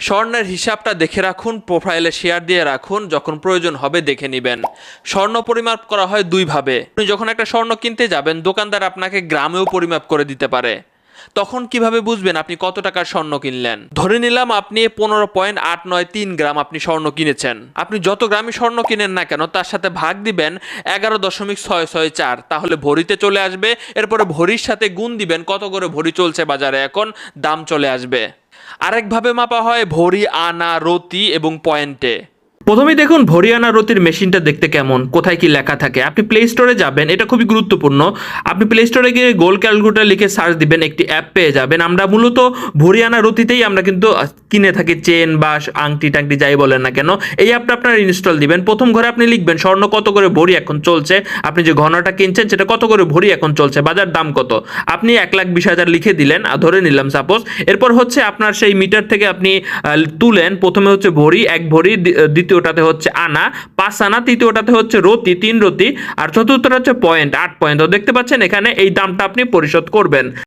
স্বর্ণের হিসাবটা দেখে রাখুন প্রোফাইলে শেয়ার দিয়ে রাখুন, যখন প্রয়োজন হবে দেখে নেবেন। স্বর্ণ পরিমাপ করা হয় দুইভাবে। আপনি যখন একটা স্বর্ণ কিনতে যাবেন, দোকানদার আপনাকে গ্রামেও পরিমাপ করে দিতে পারে। তখন কীভাবে বুঝবেন আপনি কত টাকার স্বর্ণ কিনলেন? ধরে নিলাম আপনি পনেরো পয়েন্ট আট নয় তিন গ্রাম আপনি স্বর্ণ কিনেছেন। আপনি যত গ্রামই স্বর্ণ কিনেন না কেন, তার সাথে ভাগ দিবেন এগারো দশমিক ছয় ছয় চার। তাহলে ভরিতে চলে আসবে, এরপরে ভরির সাথে গুণ দিবেন, কত করে ভরি চলছে বাজারে এখন, দাম চলে আসবে। আরেকভাবে মাপা হয় ভরি, আনা, রতি এবং পয়েন্টে। প্রথমেই দেখুন ভরিয়ানা রতির মেশিনটা দেখতে কেমন, কোথায় কি লেখা থাকে। আপনি প্লে স্টোরে যাবেন, এটা খুবই গুরুত্বপূর্ণ। আপনি প্লে স্টোরে গিয়ে গোল ক্যালকুলেটার লিখে সার্চ দিবেন, একটি অ্যাপ পেয়ে যাবেন। আমরা মূলত ভরিয়ানা রতিতেই আমরা কিন্তু কিনে থাকি চেন বা আংটি টাংটি যাই বলেন না কেন, এই অ্যাপটা আপনার ইনস্টল দিবেন। প্রথম ঘরে আপনি লিখবেন, স্বর্ণ কত করে ভরি এখন চলছে? আপনি যে ঘনটা কিনছেন, সেটা কত করে ভরি এখন চলছে? বাজার দাম কত? আপনি এক লাখ বিশ হাজার লিখে দিলেন আর ধরে নিলাম সাপোজ এরপর হচ্ছে আপনার সেই মিটার থেকে আপনি তুলেন, প্রথমে হচ্ছে ভরি, এক ভরি দ্বিতীয়টাতে হচ্ছে আনা, পাঁচ আনা, তৃতীয়টাতে হচ্ছে রতি, তিন রতি, আর চতুর্থটা হচ্ছে পয়েন্ট আট পয়েন্ট দেখতে পাচ্ছেন এখানে এই দামটা আপনি পরিশোধ করবেন।